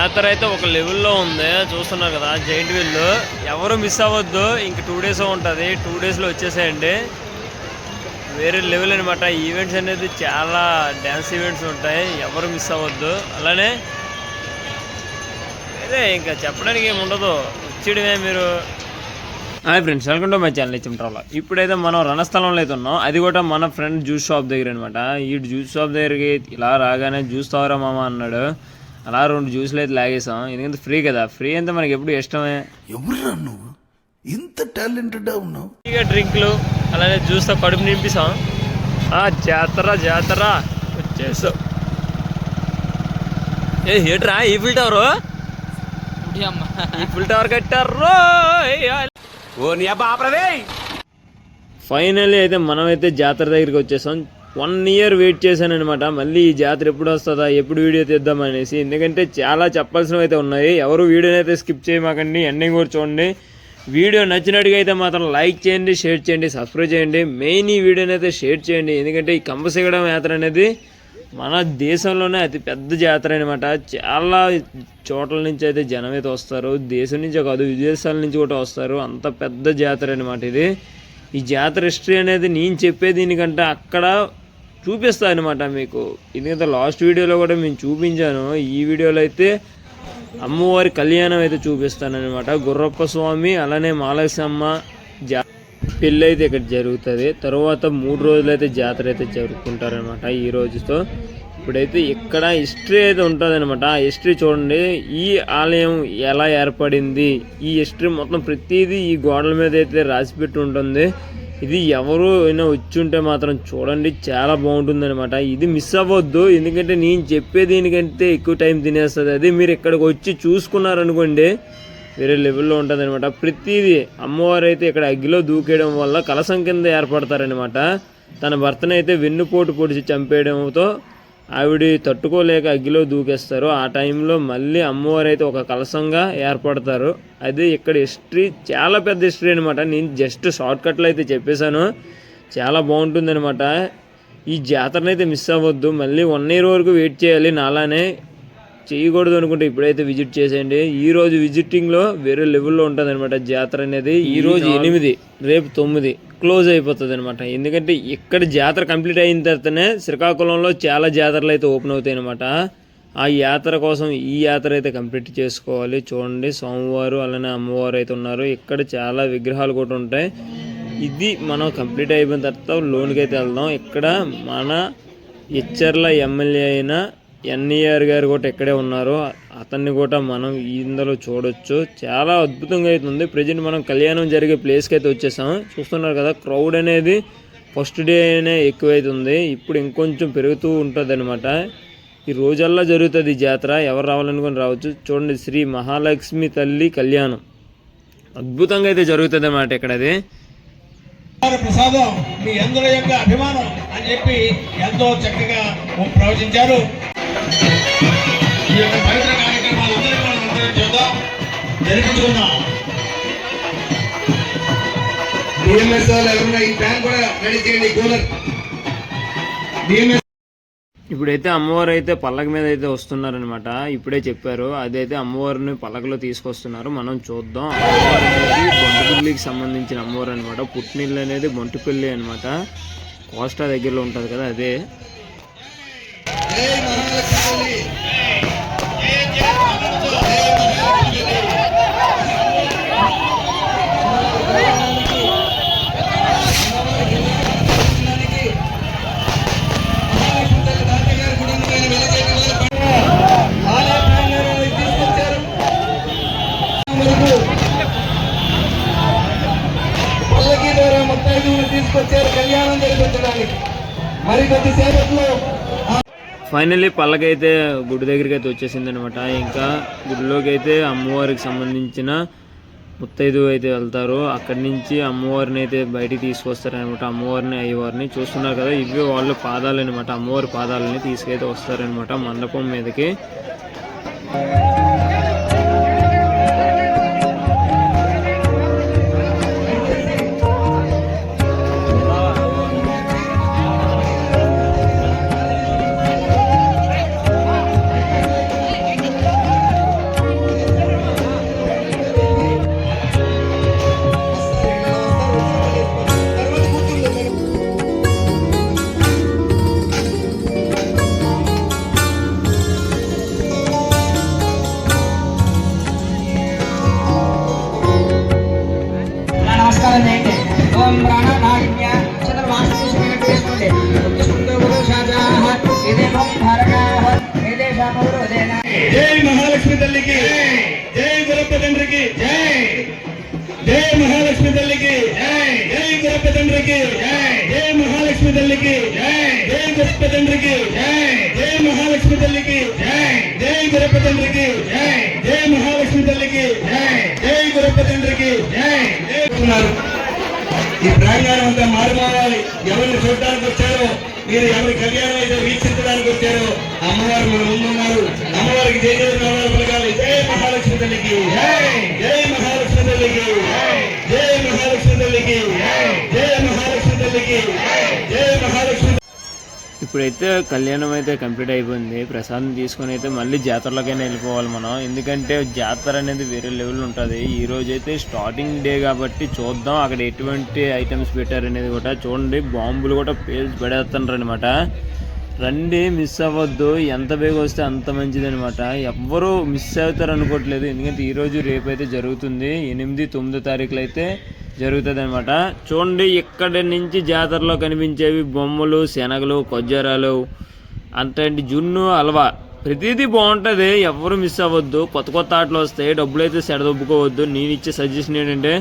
జాతర అయితే ఒక లెవెల్లో ఉంది చూస్తున్నారు కదా జైంట్ వీల్ ఎవరు మిస్ అవ్వద్దు ఇంక టూ డేస్ ఉంటుంది టూ డేస్లో వచ్చేసేయండి. వేరే లెవెల్ అనమాట ఈవెంట్స్ అనేది చాలా డ్యాన్స్ ఈవెంట్స్ ఉంటాయి ఎవరు మిస్ అవ్వద్దు. అలానే అదే ఇంకా చెప్పడానికి ఏమి ఉండదు వచ్చేయడమే మీరు. Hi friends welcome to my channel ఇచ్చిన ట్రావెల్ ఇప్పుడైతే మనం రణస్థలంలో అయితే ఉన్నాం. అది కూడా మన ఫ్రెండ్ జ్యూస్ షాప్ దగ్గర అనమాట ఈ జ్యూస్ షాప్ దగ్గరికి ఇలా రాగానే జ్యూస్ తావరా మామ అన్నాడు. అలా రెండు జ్యూస్లు అయితే లాగేసాం. ఎందుకంటే ఫ్రీ కదా. ఫ్రీ అంటే మనకి ఎప్పుడు ఇష్టమే. ఎవరురా నువ్వు? ఇంత టాలెంటెడ్ ఉన్నావు. ఫ్రీగా డ్రింక్లు అలానే జ్యూస్తో కడుపు నింపిస్తాం ఆ, జాతర జాతర. వచ్చేసాం. ఏ ఏట్రా ఈ ఫిల్ టవరు ఈ ఫిల్ టవర్ కట్టారు. ఫైనల్లీ అయితే మనమైతే జాతర దగ్గరికి వచ్చేసాం. వన్ ఇయర్ వెయిట్ చేశాను అనమాట మళ్ళీ ఈ జాతర ఎప్పుడు వస్తుందా ఎప్పుడు వీడియో తీద్దాం అనేసి. ఎందుకంటే చాలా చెప్పాల్సినవి అయితే ఉన్నాయి. ఎవరు వీడియోని అయితే స్కిప్ చేయమాకండి ఎండింగ్ కూడా చూడండి. వీడియో నచ్చినట్టుగా అయితే మాత్రం లైక్ చేయండి షేర్ చేయండి సబ్స్క్రైబ్ చేయండి. మెయిన్ ఈ వీడియోని అయితే షేర్ చేయండి. ఎందుకంటే ఈ కంపసిగడం యాత్ర అనేది మన దేశంలోనే అతి పెద్ద జాతర అనమాట చాలా చోట్ల నుంచి అయితే జనం అయితే వస్తారు. దేశం నుంచే కాదు విదేశాల నుంచి కూడా వస్తారు. అంత పెద్ద జాతర అనమాట ఇది. ఈ జాతర హిస్టరీ అనేది నేను చెప్పే దీనికంటే అక్కడ చూపిస్తాను అనమాట మీకు. ఎందుకంటే లాస్ట్ వీడియోలో కూడా మేము చూపించాను. ఈ వీడియోలో అయితే అమ్మవారి కళ్యాణం అయితే చూపిస్తానమాట గుర్రప్ప స్వామి అలానే మాలసమ్మ జా పెళ్ళి అయితే ఇక్కడ జరుగుతుంది. తర్వాత మూడు రోజులు అయితే జాతర అయితే జరుపుకుంటారనమాట ఈ రోజుతో. ఇప్పుడైతే ఇక్కడ హిస్టరీ అయితే ఉంటుందన్నమాట. ఆ హిస్టరీ చూడండి. ఈ ఆలయం ఎలా ఏర్పడింది? ఈ హిస్టరీ మొత్తం ప్రతిదీ ఈ గోడల మీద అయితే రాసిపెట్టి ఉంటుంది. ఇది ఎవరు అయినా వచ్చి ఉంటే మాత్రం చూడండి చాలా బాగుంటుంది అనమాట ఇది మిస్ అవ్వద్దు ఎందుకంటే నేను చెప్పే దీనికంటే ఎక్కువ టైం తినేస్తుంది. అది మీరు ఇక్కడికి వచ్చి చూసుకున్నారనుకోండి వేరే లెవెల్లో ఉంటుంది అనమాట ప్రతిదీ అమ్మవారు అయితే ఇక్కడ అగ్గిలో దూకేయడం వల్ల కలసం కింద ఏర్పడతారనమాట తన భర్తనైతే అయితే వెన్నుపోటు పొడిచి చంపేయడంతో ఆవిడ తట్టుకోలేక అగ్గిలో దూకేస్తారు. ఆ టైంలో మళ్ళీ అమ్మవారు అయితే ఒక కలసంగా ఏర్పడతారు. అది ఇక్కడ హిస్టరీ చాలా పెద్ద హిస్టరీ అనమాట నేను జస్ట్ షార్ట్ కట్లో అయితే చెప్పేశాను. చాలా బాగుంటుంది అనమాట ఈ జాతరని అయితే మిస్ అవ్వద్దు. మళ్ళీ వన్ ఇయర్ వరకు వెయిట్ చేయాలి నాలానే. చేయకూడదు అనుకుంటే ఇప్పుడైతే విజిట్ చేసేయండి. ఈ రోజు విజిటింగ్లో వేరే లెవెల్లో ఉంటుంది అనమాట జాతర అనేది. ఈ రోజు ఎనిమిది రేపు తొమ్మిది. క్లోజ్ అయిపోతుంది అనమాట ఎందుకంటే ఇక్కడ జాతర కంప్లీట్ అయిన తర్వాతనే శ్రీకాకుళంలో చాలా జాతరలు అయితే ఓపెన్ అవుతాయి అనమాట ఆ యాత్ర కోసం ఈ యాత్ర అయితే కంప్లీట్ చేసుకోవాలి. చూడండి సోమవారు అలానే అమ్మవారు అయితే ఉన్నారు. ఇక్కడ చాలా విగ్రహాలు కూడా ఉంటాయి. ఇది మనం కంప్లీట్ అయిపోయిన తర్వాత లోన్కి అయితే వెళ్దాం. ఇక్కడ మన ఇచ్చర్ల ఎమ్మెల్యే అయిన ఎన్ఈఆర్ గారు కూడా ఇక్కడే ఉన్నారు. అతన్ని కూడా మనం ఇందులో చూడొచ్చు. చాలా అద్భుతంగా అవుతుంది ప్రజెంట్ మనం కళ్యాణం జరిగే ప్లేస్కి అయితే వచ్చేసాం చూస్తున్నారు కదా క్రౌడ్ అనేది ఫస్ట్ డేనే ఎక్కువైతుంది. ఇప్పుడు ఇంకొంచెం పెరుగుతూ ఉంటుంది అనమాట ఈ రోజల్లా జరుగుతుంది ఈ జాతర. ఎవరు రావాలనుకుని రావచ్చు. చూడండి శ్రీ మహాలక్ష్మి తల్లి కళ్యాణం. అద్భుతంగా అయితే జరుగుతుంది అనమాట ఇక్కడ అది ప్రసాదం మీ అందరి యొక్క అభిమానం అని చెప్పి ఎంతో చక్కగా ప్రవచించారు. యొక్క పవిత్ర మనం అందరం చూద్దాం జరిపించుకుందాం డిఎంఎస్ వాళ్ళు ఎవరున్నా ఈ ఫ్యాన్ కూడా రెడీ చేయండి కూలర్. డిఎంఎస్ ఇప్పుడైతే అమ్మవారు అయితే పల్లక మీద అయితే వస్తున్నారనమాట ఇప్పుడే చెప్పారు. అదైతే అమ్మవారిని పల్లకలో తీసుకొస్తున్నారు. మనం చూద్దాం. అమ్మవారు అనేది బొంటపల్లికి సంబంధించిన అమ్మవారు అనమాట పుట్టినిల్లు అనేది బొంటపల్లి అనమాట కోస్టా దగ్గరలో ఉంటుంది కదా అదే. ద్వారా తీసుకొచ్చారు కళ్యాణం జరిపించడానికి. మరి కొద్ది సేపట్లో ఫైనల్లీ పల్లకైతే గుడి దగ్గరికి అయితే వచ్చేసింది అనమాట ఇంకా గుడిలోకి అయితే అమ్మవారికి సంబంధించిన ముత్తైదు అయితే వెళ్తారు. అక్కడి నుంచి అమ్మవారిని అయితే బయటికి తీసుకొస్తారనమాట అమ్మవారిని అయ్యవారిని చూస్తున్నారు కదా ఇవి వాళ్ళు పాదాలు అనమాట అమ్మవారి పాదాలని తీసుకైతే వస్తారనమాట మండపం మీదకి. జై మహాలక్ష్మి తల్లికి. జై గురప్ప తండ్రికి. జై జై మహాలక్ష్మి తల్లికి. జై జై గురప్ప తండ్రికి. జై జై మహాలక్ష్మి తల్లికి. జై జై గురప్ప తండ్రికి. జై జై మహాలక్ష్మి తల్లికి. జై జై గురప్ప తండ్రికి. జై జై మహాలక్ష్మి తల్లికి. జై జై గురప్ప తండ్రికి. జై. జై ఈ ప్రాంగణం అంతా మారుమారాలి. ఎవరిని చూడడానికి వచ్చారో మీరు ఎవరి కళ్యాణం అయితే వీక్షించడానికి వచ్చారో అమ్మవారు మన ముందున్నారు. అమ్మవారికి జై జయ నామాలు పలకాలి జయ మహాలక్ష్మి తల్లికి. జై మహాలక్ష్మి తల్లికి. జయ మహాలక్ష్మి తల్లికి. జయ మహాలక్ష్మి తల్లికి. జయ మహాలక్ష్మి ఇప్పుడైతే కళ్యాణం అయితే కంప్లీట్ అయిపోయింది. ప్రసాదం తీసుకొని అయితే మళ్ళీ జాతరలోకైనా వెళ్ళిపోవాలి మనం. ఎందుకంటే జాతర అనేది వేరే లెవెల్ ఉంటుంది. ఈ రోజు అయితే స్టార్టింగ్ డే కాబట్టి చూద్దాం అక్కడ ఎటువంటి ఐటమ్స్ పెట్టారు అనేది కూడా చూడండి. బాంబులు కూడా పేల్చి పడేస్తున్నారు అనమాట రండి మిస్ అవ్వద్దు. ఎంత బేగ వస్తే అంత మంచిది అనమాట ఎవ్వరూ మిస్ అవుతారు అనుకోవట్లేదు ఎందుకంటే ఈరోజు రేపు అయితే జరుగుతుంది. ఎనిమిది తొమ్మిదో తారీఖులు అయితే జరుగుతుంది అనమాట చూడండి ఇక్కడి నుంచి జాతరలో కనిపించేవి బొమ్మలు శనగలు కొజ్జరాలు అంతటి జున్ను హల్వా ప్రతిదీ బాగుంటుంది ఎవరు మిస్ అవ్వద్దు. కొత్త కొత్త ఆటలు వస్తాయి డబ్బులు అయితే సెడదొబ్బుకోవద్దు. నేను ఇచ్చే సజెషన్ ఏంటంటే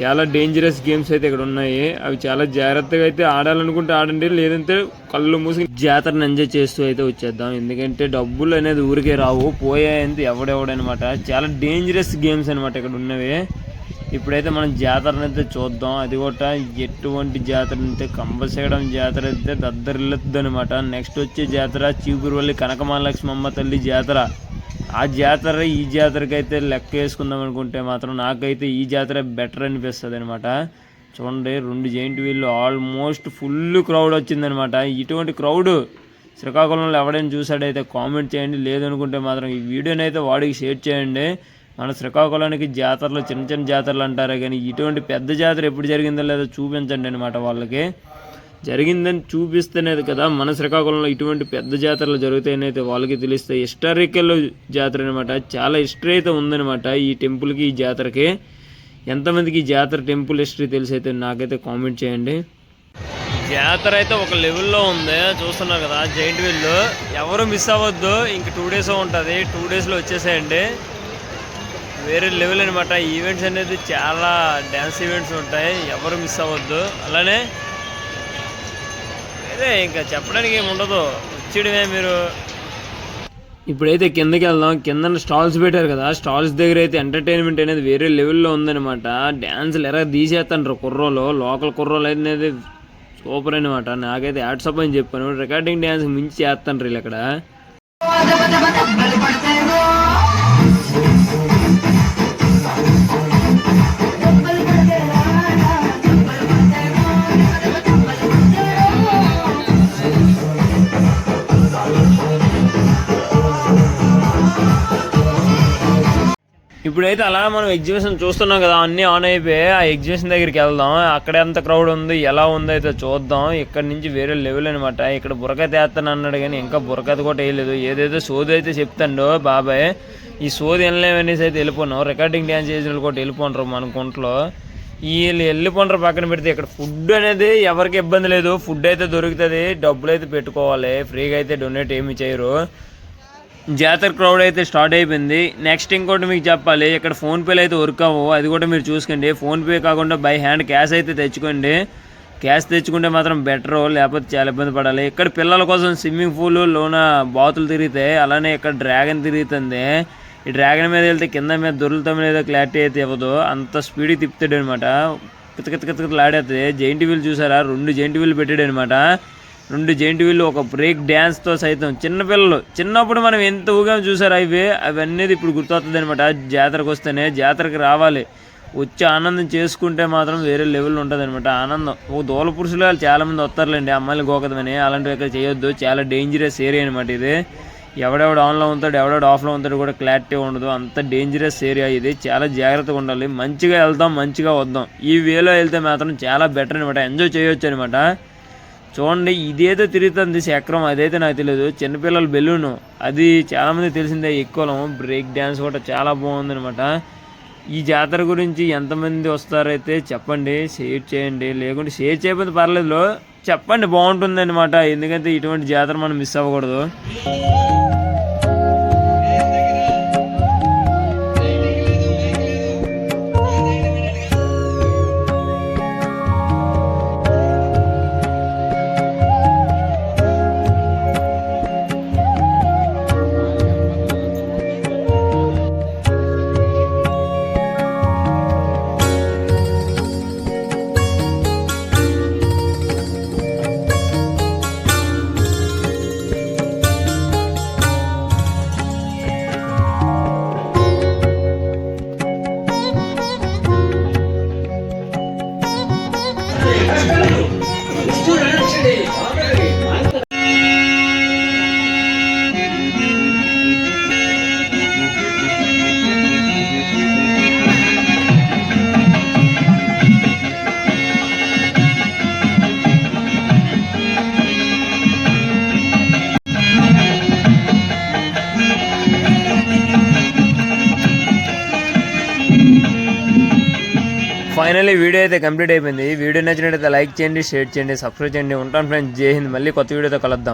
చాలా డేంజరస్ గేమ్స్ అయితే ఇక్కడ ఉన్నాయి. అవి చాలా జాగ్రత్తగా అయితే ఆడాలనుకుంటే ఆడండి లేదంటే కళ్ళు మూసి జాతరను ఎంజాయ్ చేస్తూ అయితే వచ్చేద్దాం. ఎందుకంటే డబ్బులు అనేది ఊరికే రావు పోయాయంతే ఎవడెవడనమాట చాలా డేంజరస్ గేమ్స్ అనమాట ఇక్కడ ఉన్నవి. ఇప్పుడైతే మనం జాతరను అయితే చూద్దాం. అది కూడా ఎటువంటి జాతర అయితే కంబసేయడం జాతర అయితే దద్దరిల్లుద్ది అనమాట నెక్స్ట్ వచ్చే జాతర చీపురువల్లి కనకమహాలక్ష్మమ్మ తల్లి జాతర. ఆ జాతర ఈ జాతరకి అయితే లెక్క వేసుకుందాం అనుకుంటే మాత్రం నాకైతే ఈ జాతర బెటర్ అనిపిస్తుంది అనమాట చూడండి రెండు జైంట్ వీళ్ళు ఆల్మోస్ట్ ఫుల్ క్రౌడ్ వచ్చిందనమాట ఇటువంటి క్రౌడ్ శ్రీకాకుళంలో ఎవడైనా చూసాడైతే కామెంట్ చేయండి. లేదనుకుంటే మాత్రం ఈ వీడియోని అయితే వాడికి షేర్ చేయండి. మన శ్రీకాకుళానికి జాతరలు చిన్న చిన్న జాతరలు అంటారే కానీ ఇటువంటి పెద్ద జాతర ఎప్పుడు జరిగిందో లేదో చూపించండి అనమాట వాళ్ళకి. జరిగిందని చూపిస్తేనేది కదా మన శ్రీకాకుళంలో ఇటువంటి పెద్ద జాతరలు జరుగుతాయనైతే అయితే వాళ్ళకి తెలిస్తే హిస్టారికల్ జాతర అనమాట చాలా హిస్టరీ అయితే ఉందన్నమాట ఈ టెంపుల్కి ఈ జాతరకి. ఎంతమందికి ఈ జాతర టెంపుల్ హిస్టరీ తెలిసి అయితే నాకైతే కామెంట్ చేయండి. జాతర అయితే ఒక లెవెల్లో ఉంది చూస్తున్నారు కదా జైంట్ వీళ్ళు. ఎవరు మిస్ అవ్వద్దు ఇంక టూ డేస్ ఉంటుంది టూ డేస్లో వచ్చేసేయండి. వేరే లెవెల్ అనమాట ఈవెంట్స్ అనేది చాలా డ్యాన్స్ ఈవెంట్స్ ఉంటాయి. ఎవరు మిస్ అవ్వద్దు. అలానే అదే ఇంకా చెప్పడానికి ఏమి ఉండదు. వచ్చేయడమే మీరు. ఇప్పుడైతే కిందకి వెళ్దాం. కింద స్టాల్స్ పెట్టారు కదా. స్టాల్స్ దగ్గర అయితే ఎంటర్టైన్మెంట్ అనేది వేరే లెవెల్లో ఉందన్నమాట. డ్యాన్సులు ఎరా తీసేస్తాను కుర్రోలు. లోకల్ కుర్రోలు అనేది సూపర్ అనమాట నాకైతే యాడ్సప్ అని చెప్పాను. రికార్డింగ్ డ్యాన్స్ మించి చేస్తాను వీళ్ళు ఇక్కడ ఇప్పుడైతే అలా మనం ఎగ్జిబిషన్ చూస్తున్నాం కదా అన్నీ ఆన్ అయిపోయి ఆ ఎగ్జిబిషన్ దగ్గరికి వెళ్దాం. అక్కడ ఎంత క్రౌడ్ ఉంది. ఎలా ఉందో అయితే చూద్దాం. ఇక్కడ నుంచి వేరే లెవెల్ అనమాట ఇక్కడ బురకత వేస్తాను అన్నాడు కానీ ఇంకా బురకత కూడా వేయలేదు. ఏదైతే సోది అయితే చెప్తాడో బాబాయ్ ఈ సోది వెళ్ళలేమనేసి అయితే వెళ్ళిపోన్నాం రికార్డింగ్ డ్యాన్స్ చేసిన వాళ్ళు కూడా వెళ్ళిపోండ్రు మన కుంట్లో వీళ్ళు వెళ్ళిపోండ్రు పక్కన పెడితే ఇక్కడ ఫుడ్ అనేది ఎవరికి ఇబ్బంది లేదు. ఫుడ్ అయితే దొరుకుతుంది. డబ్బులు అయితే పెట్టుకోవాలి. ఫ్రీగా అయితే డొనేట్ ఏమి చేయరు. జాతర క్రౌడ్ అయితే స్టార్ట్ అయిపోయింది. నెక్స్ట్ ఇంకోటి మీకు చెప్పాలి. ఇక్కడ ఫోన్పేలు అయితే వర్క్ అవ్వవు అది కూడా మీరు చూసుకోండి. ఫోన్పే కాకుండా బై హ్యాండ్ క్యాష్ అయితే తెచ్చుకోండి. క్యాష్ తెచ్చుకుంటే మాత్రం బెటర్ లేకపోతే చాలా ఇబ్బంది పడాలి. ఇక్కడ పిల్లల కోసం స్విమ్మింగ్ పూల్ లోన బాతులు తిరుగుతాయి. అలానే ఇక్కడ డ్రాగన్ తిరుగుతుంది. ఈ డ్రాగన్ మీద వెళ్తే కింద మీద దొరుకుతాం లేదో క్లారిటీ అయితే ఇవ్వదు. అంత స్పీడ్ తిప్పుతాడు అనమాట కితకిత కితకితలు ఆడేస్తుంది జైంట్ వీల్ చూసారా? రెండు జైంట్ వీల్ పెట్టాడు అనమాట రెండు జెయింట్ వీళ్ళు ఒక బ్రేక్ డ్యాన్స్తో సైతం. చిన్నపిల్లలు చిన్నప్పుడు మనం ఎంత ఊగాం చూసారు? అవి అవన్నీ ఇప్పుడు గుర్తొస్తుంది అనమాట జాతరకు వస్తేనే జాతరకు రావాలి. వచ్చి ఆనందం చేసుకుంటే మాత్రం వేరే లెవెల్ ఉంటుంది అనమాట ఆనందం. ఓ దోల పురుషులు వాళ్ళు చాలామంది వస్తారులేండి అమ్మాయిలు గోకదమని. అలాంటివి ఇక్కడ చేయొద్దు. చాలా డేంజరస్ ఏరియా అనమాట ఇది. ఎవడెవడు ఆన్లో ఉంటాడు ఎవడెవడు ఆఫ్లో ఉంటాడు కూడా క్లారిటీ ఉండదు. అంత డేంజరస్ ఏరియా ఇది. చాలా జాగ్రత్తగా ఉండాలి. మంచిగా వెళ్తాం మంచిగా వద్దాం. ఈ వేలో వెళ్తే మాత్రం చాలా బెటర్ అనమాట. ఎంజాయ్ చేయొచ్చు అనమాట. చూడండి ఇదేదో తిరుగుతుంది చక్రం అదైతే నాకు తెలియదు చిన్నపిల్లల బెలూను అది చాలామంది తెలిసిందే ఎక్కువ బ్రేక్ డ్యాన్స్ కూడా చాలా బాగుంది అనమాట ఈ జాతర గురించి ఎంతమంది వస్తారైతే చెప్పండి షేర్ చేయండి. లేకుంటే షేర్ చేయకపోతే పర్లేదు చెప్పండి బాగుంటుంది అనమాట ఎందుకంటే ఇటువంటి జాతర మనం మిస్ అవ్వకూడదు. ఫైనల్లీ వీడియో అయితే కంప్లీట్ అయిపోయింది. వీడియో నచ్చినట్లయితే లైక్ చేయండి షేర్ చేయండి సబ్స్క్రైబ్ చేయండి. ఉంటాను ఫ్రెండ్స్ జై హింద్. మళ్ళీ కొత్త వీడియోతో కలుద్దాం.